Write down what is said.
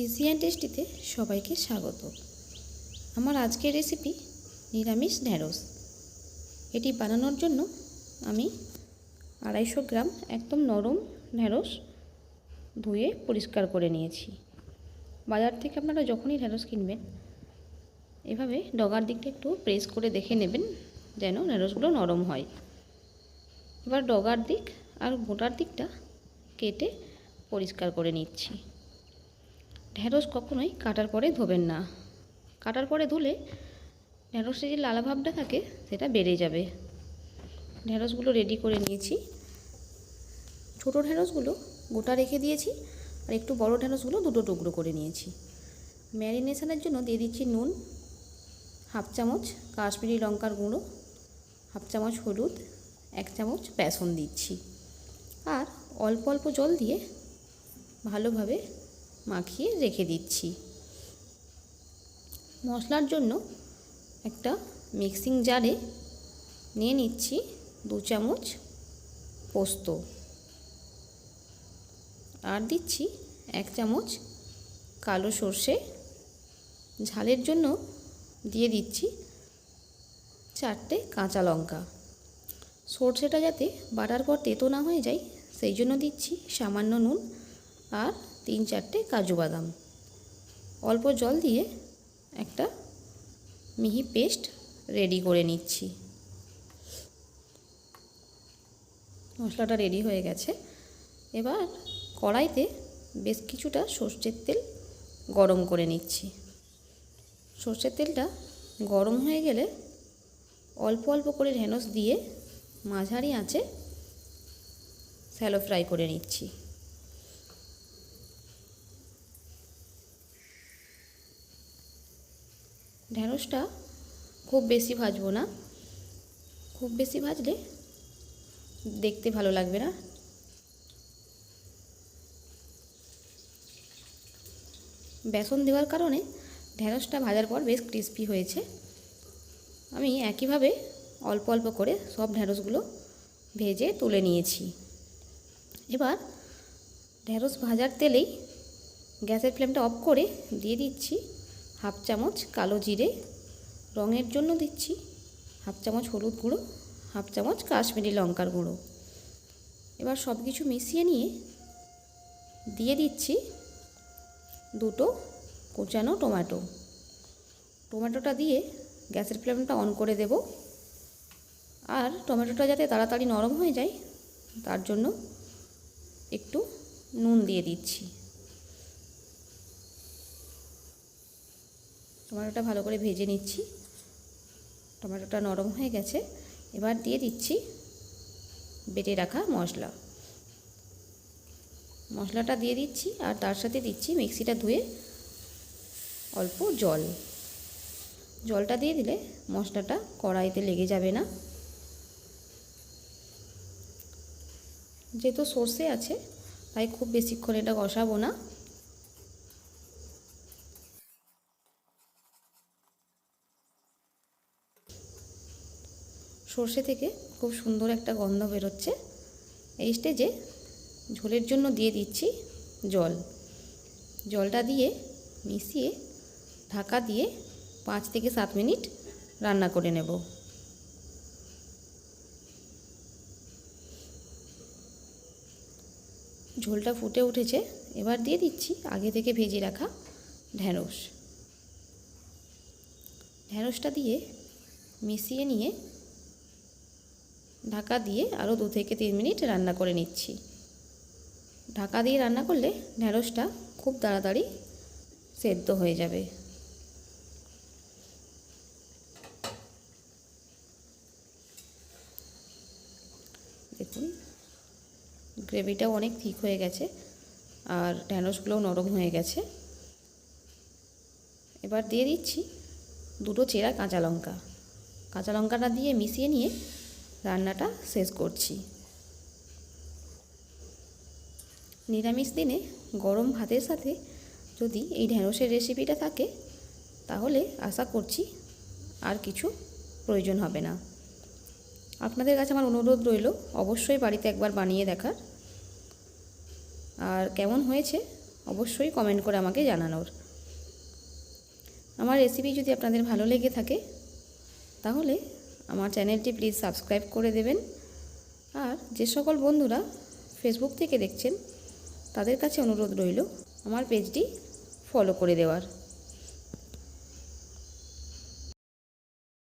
Easy and টেস্টিতে সবাইকে স্বাগত। আমার আজকের রেসিপি নিরামিষ ঢ্যাঁড়স এটি বানানোর জন্য আমি আড়াইশো গ্রাম একদম নরম ঢ্যাঁড়স ধুয়ে পরিষ্কার করে নিয়েছি। বাজার থেকে আপনারা যখনই ঢ্যাঁড়স কিনবেন, এভাবে ডগার দিকটা একটু প্রেস করে দেখে নেবেন যেন ঢ্যাঁড়সগুলো নরম হয়। এবার ডগার দিক আর গোটার দিকটা কেটে পরিষ্কার করে নিচ্ছি। ঢ্যাঁড়স কখনোই কাটার পরে ধোবেন না। কাটার পরে ধুলে ঢ্যাঁড়সের যে লালা ভাবটা থাকে, সেটা বেড়ে যাবে। ঢ্যাঁড়সগুলো রেডি করে নিয়েছি। ছোটো ঢ্যাঁড়সগুলো গোটা রেখে দিয়েছি, আর একটু বড় ঢ্যাঁড়সগুলো দুটো টুকরো করে নিয়েছি। ম্যারিনেশনের জন্য দিয়ে দিচ্ছি নুন, হাফ চামচ কাশ্মীরি লঙ্কার গুঁড়ো, হাফ চামচ হলুদ, এক চামচ বেসন দিচ্ছি। আর অল্প অল্প জল দিয়ে ভালোভাবে মাখিয়ে রেখে দিচ্ছি। মশলার জন্য একটা মিক্সিং জারে নিয়ে নিচ্ছি দু চামচ পোস্ত। আর দিচ্ছি এক চামচ কালো সর্ষে। ঝালের জন্য দিয়ে দিচ্ছি চারটে কাঁচা লঙ্কা। সর্ষেটা যাতে বাটার পর তেতো না হয়ে যায়, সেই জন্য দিচ্ছি সামান্য নুন আর তিন চারটে কাজু বাদাম। অল্প জল দিয়ে একটা মিহি পেস্ট রেডি করে নিচ্ছি। মশলাটা রেডি হয়ে গেছে। এবার কড়াইতে বেশ কিছুটা সর্ষের তেল গরম করে নিচ্ছি। সর্ষের তেলটা গরম হয়ে গেলে অল্প অল্প করে ঢেঁড়স দিয়ে মাঝারি আঁচে স্যালো ফ্রাই করে নিচ্ছি। ঢ্যাঁড়সটা খুব বেশি ভাজবো না। খুব বেশি ভাজলে দেখতে ভালো লাগবে না। বেসন দেওয়ার কারণে ঢ্যাঁড়সটা ভাজার পর বেশ ক্রিস্পি হয়েছে। আমি একইভাবে অল্প অল্প করে সব ঢ্যাঁড়সগুলো ভেজে তুলে নিয়েছি। এবার ঢ্যাঁড়স ভাজার তেলেই গ্যাসের ফ্লেমটা অফ করে দিয়ে দিচ্ছি। হাফ চামচ কালো জিরে রঙের জন্য দিচ্ছি, হাফ চামচ হলুদ গুঁড়ো, হাফ চামচ কাশ্মীরি লঙ্কার গুঁড়ো। এবার সব কিছু মিশিয়ে নিয়ে দিয়ে দিচ্ছি দুটো কুচানো টমেটো। টমেটোটা দিয়ে গ্যাসের ফ্লেমটা অন করে দেব। আর টমেটোটা যাতে তাড়াতাড়ি নরম হয়ে যায়, তার জন্য একটু নুন দিয়ে দিচ্ছি। টমেটোটা ভালো করে ভেজে নিচ্ছি। টমেটোটা নরম হয়ে গেছে। এবার দিয়ে দিচ্ছি বেটে রাখা মশলা। মশলাটা দিয়ে দিচ্ছি আর তার সাথে দিচ্ছি মিক্সিটা ধুয়ে অল্প জল। জলটা দিয়ে দিলে মশলাটা কড়াইতে লেগে যাবে না। যেহেতু সর্ষে আছে, তাই খুব বেশিক্ষণ এটা কষাবো না। সর্ষে থেকে খুব সুন্দর একটা গন্ধ বেরোচ্ছে। এই স্টেজে ঝোলের জন্য দিয়ে দিচ্ছি জল। জলটা দিয়ে মিশিয়ে ঢাকা দিয়ে পাঁচ থেকে সাত মিনিট রান্না করে নেব। ঝোলটা ফুটে উঠেছে। এবার দিয়ে দিচ্ছি আগে থেকে ভেজে রাখা ঢ্যাঁড়স ঢ্যাঁড়সটা দিয়ে মিশিয়ে নিয়ে ঢাকা দিয়ে আরও দু থেকে তিন মিনিট রান্না করে নিচ্ছি। ঢাকা দিয়ে রান্না করলে ঢ্যাঁড়সটা খুব তাড়াতাড়ি সেদ্ধ হয়ে যাবে। দেখুন, গ্রেভিটাও অনেক ঠিক হয়ে গেছে আর ঢ্যাঁড়সগুলোও নরম হয়ে গেছে। এবার দিয়ে দিচ্ছি দুটো চেরা কাঁচা লঙ্কা। কাঁচা লঙ্কাটা দিয়ে মিশিয়ে নিয়ে রান্নাটা শেষ করছি। নিরামিষ দিনে গরম ভাতের সাথে যদি এই ঢ্যাঁড়সের রেসিপিটা থাকে, তাহলে আশা করছি আর কিছু প্রয়োজন হবে না। আপনাদের কাছে আমার অনুরোধ রইল, অবশ্যই বাড়িতে একবার বানিয়ে দেখার। আর কেমন হয়েছে, অবশ্যই কমেন্ট করে আমাকে জানানোর। আমার রেসিপি যদি আপনাদের ভালো লেগে থাকে, তাহলে আমার চ্যানেলটি প্লিজ সাবস্ক্রাইব করে দেবেন। আর যে সকল বন্ধুরা ফেসবুক থেকে দেখছেন, তাদের কাছে অনুরোধ রইল, আমার পেজটি ফলো করে দেওয়ার।